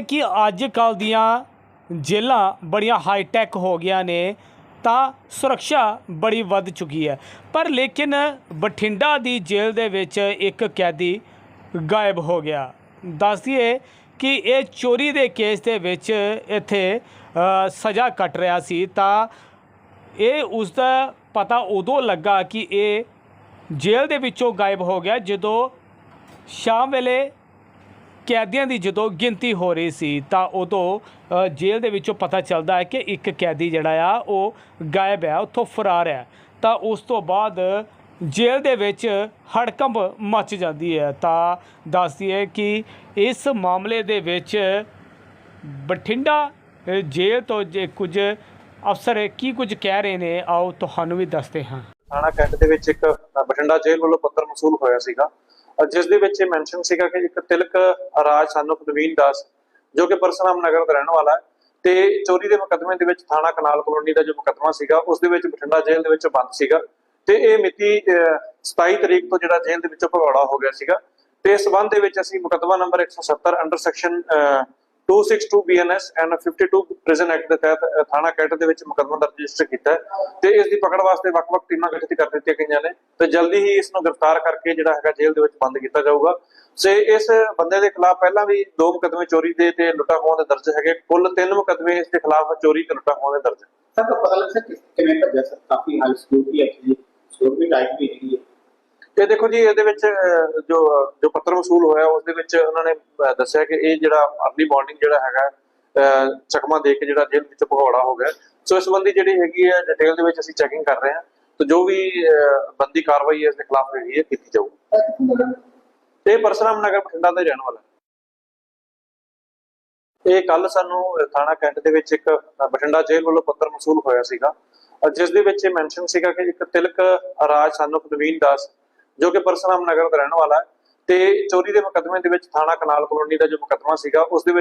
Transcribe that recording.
ਕਿ ਅੱਜ ਕੱਲ ਦੀਆਂ ਜੇਲ੍ਹਾਂ ਬੜੀਆਂ ਹਾਈ ਟੈਕ ਹੋ ਗਈਆਂ ਨੇ, ਤਾਂ ਸੁਰੱਖਿਆ ਬੜੀ ਵੱਧ ਚੁੱਕੀ ਹੈ। ਪਰ ਲੇਕਿਨ ਬਠਿੰਡਾ ਦੀ ਜੇਲ੍ਹ ਦੇ ਵਿੱਚ ਇੱਕ ਕੈਦੀ ਗਾਇਬ ਹੋ ਗਿਆ। ਦੱਸਦੀਏ ਕਿ ਇਹ ਚੋਰੀ ਦੇ ਕੇਸ ਦੇ ਵਿੱਚ ਇੱਥੇ ਸਜ਼ਾ ਕੱਟ ਰਿਹਾ ਸੀ। ਤਾਂ ਇਹ ਉਸ ਦਾ ਪਤਾ ਉਦੋਂ ਲੱਗਾ ਕਿ ਇਹ ਜੇਲ੍ਹ ਦੇ ਵਿੱਚੋਂ ਗਾਇਬ ਹੋ ਗਿਆ ਜਦੋਂ ਸ਼ਾਮ ਵੇਲੇ ਕੈਦੀਆਂ ਦੀ ਜਦੋਂ ਗਿਣਤੀ ਹੋ ਰਹੀ ਸੀ, ਤਾਂ ਉਦੋਂ ਜੇਲ੍ਹ ਦੇ ਵਿੱਚੋਂ ਪਤਾ ਚੱਲਦਾ ਹੈ ਕਿ ਇੱਕ ਕੈਦੀ ਜਿਹੜਾ ਆ, ਉਹ ਗਾਇਬ ਹੈ, ਉੱਥੋਂ ਫਰਾਰ ਹੈ। ਤਾਂ ਉਸ ਤੋਂ ਬਾਅਦ ਜੇਲ੍ਹ ਦੇ ਵਿੱਚ ਹੜਕੰਪ ਮਚ ਜਾਂਦੀ ਹੈ। ਤਾਂ ਦੱਸਦੀ ਹੈ ਕਿ ਇਸ ਮਾਮਲੇ ਦੇ ਵਿੱਚ ਬਠਿੰਡਾ ਜੇਲ੍ਹ ਤੋਂ ਜੇ ਕੁਝ ਅਫਸਰ ਕੀ ਕੁਝ ਕਹਿ ਰਹੇ ਨੇ, ਆਓ ਤੁਹਾਨੂੰ ਵੀ ਦੱਸਦੇ ਹਾਂ। ਥਾਣਾ ਕੈਂਟ ਦੇ ਵਿੱਚ ਇੱਕ ਬਠਿੰਡਾ ਜੇਲ੍ਹ ਵੱਲੋਂ ਪੱਤਰ ਮਸੂਲ ਹੋਇਆ ਸੀਗਾ। ਜਿਸ ਦੇ ਵਿੱਚ ਇਹ ਮੈਂਸ਼ਨ ਸੀਗਾ ਕਿ ਇੱਕ ਤਿਲਕ ਰਾਜ ਸਾਨੂੰ ਨਵੀਨ ਦਾਸ ਜੋ ਕਿ ਪਰਸਰਾਮ ਨਗਰ ਦਾ ਰਹਿਣ ਵਾਲਾ ਹੈ ਤੇ ਚੋਰੀ ਦੇ ਮੁਕੱਦਮੇ ਦੇ ਵਿੱਚ ਥਾਣਾ ਕਨਾਲ ਕਲੋਨੀ ਦਾ ਜੋ ਮੁਕੱਦਮਾ ਸੀਗਾ ਉਸ ਦੇ ਵਿੱਚ ਬਠਿੰਡਾ ਜੇਲ੍ਹ ਦੇ ਵਿੱਚ ਬੰਦ ਸੀਗਾ। ਤੇ ਇਹ ਮਿਤੀ ਅ, 27 ਤਰੀਕ ਤੋਂ ਜਿਹੜਾ ਜੇਲ੍ਹ ਦੇ ਵਿੱਚੋਂ ਭਗੌੜਾ ਹੋ ਗਿਆ ਸੀਗਾ। ਤੇ ਇਸ ਸੰਬੰਧ ਦੇ ਵਿੱਚ ਅਸੀਂ ਮੁਕੱਦਮਾ number 170 under section 262 BNS and 52 prison act ਦੇ ਤਹਿਤ ਥਾਣਾ ਕੈਂਟ ਦੇ ਵਿੱਚ ਮੁਕੱਦਮਾ ਦਰਜ ਰਜਿਸਟਰ ਕੀਤਾ ਤੇ ਇਸ ਦੀ ਪਕੜ ਵਾਸਤੇ ਵੱਖ-ਵੱਖ ਟੀਮਾਂ ਗਠਿਤ ਕਰ ਦਿੱਤੀਆਂ ਗਈਆਂ ਨੇ ਤੇ ਜਲਦੀ ਹੀ ਇਸ ਨੂੰ ਗ੍ਰਿਫਤਾਰ ਕਰਕੇ ਜਿਹੜਾ ਹੈਗਾ ਜੇਲ੍ਹ ਦੇ ਵਿੱਚ ਬੰਦ ਕੀਤਾ ਜਾਊਗਾ। ਸੇ ਇਸ ਬੰਦੇ ਦੇ ਖਿਲਾਫ ਪਹਿਲਾਂ ਵੀ ਦੋ ਮੁਕੱਦਮੇ ਚੋਰੀ ਦੇ ਤੇ ਲੁੱਟਾ ਖੋਹਾਂ ਦੇ ਦਰਜ ਹੈਗੇ। ਕੁੱਲ ਤਿੰਨ ਮੁਕੱਦਮੇ ਇਸ ਦੇ ਖਿਲਾਫ ਚੋਰੀ ਤੇ ਲੁੱਟਾ ਖੋਹਾਂ ਦੇ ਦਰਜ। ਸਰ, ਪਤਾ ਲੱਗ ਸਕਦਾ ਕਿਵੇਂ ਭੱਜਿਆ ਸਰ? ਕਾਫੀ ਹਾਈ ਸਿਕਿਉਰਿਟੀ ਹੈ ਜੀ। ਸਿਕਿਉਰਿਟੀ ਵੀ ਹੈਗੀ ਹੈ ਤੇ ਦੇਖੋ ਜੀ ਇਹਦੇ ਵਿੱਚ ਜੋ ਜੋ ਪੱਤਰ ਵਸੂਲ ਹੋਇਆ ਉਸ ਦੇ ਵਿੱਚ ਉਹਨਾਂ ਨੇ ਦੱਸਿਆ ਕਿ ਇਹ ਜਿਹੜਾ ਅਰਲੀ ਮਾਰਨਿੰਗ ਜਿਹੜਾ ਹੈਗਾ ਚਕਮਾ ਦੇ ਕੇ ਜਿਹੜਾ ਜੇਲ੍ਹ ਵਿੱਚ ਭਗੌੜਾ ਹੋ ਗਿਆ। ਸੋ ਇਸ ਸੰਬੰਧੀ ਜਿਹੜੀ ਹੈਗੀ ਹੈ ਡਿਟੇਲ ਦੇ ਵਿੱਚ ਅਸੀਂ ਚੈਕਿੰਗ ਕਰ ਰਹੇ ਹਾਂ। ਤੇ ਜੋ ਵੀ ਬੰਦੀ ਕਾਰਵਾਈ ਹੈ ਇਸ ਦੇ ਖਿਲਾਫ ਹੈਗੀ ਹੈ ਕੀਤੀ ਜਾਊਗੀ। ਇਹ ਪਰਸਰਾਮ ਨਗਰ ਬਠਿੰਡਾ ਦਾ ਰਹਿਣ ਵਾਲਾ ਇਹ ਕੱਲ ਸਾਨੂੰ ਥਾਣਾ ਕੈਂਟ ਦੇ ਵਿੱਚ ਇੱਕ ਬਠਿੰਡਾ ਜੇਲ੍ਹ ਵੱਲੋਂ ਪੱਤਰ ਮਸੂਲ ਹੋਇਆ ਸੀਗਾ। ਅਹ, ਜਿਸ ਦੇ ਵਿੱਚ ਇਹ ਮੈਂਸ਼ਨ ਸੀਗਾ ਕਿ ਇੱਕ ਤਿਲਕ ਰਾਜ ਸਾਨੂੰ ਨਵੀਨ ਦਾਸ ਜੋ ਕਿ ਪਰਸਰਾਮ ਨਗਰ ਦਾ ਰਹਿਣ ਵਾਲਾ ਹੈ। ਤੇ ਚੋਰੀ ਦੇ ਮੁਕੱਦਮੇ ਦੇ ਵਿੱਚ ਥਾਣਾ ਕਨਾਲ ਕਲੋਨੀ ਦਾ ਜੋ ਮੁਕੱਦਮਾ ਸੀਗਾ, ਉਸ ਦੇ ਵਿੱਚ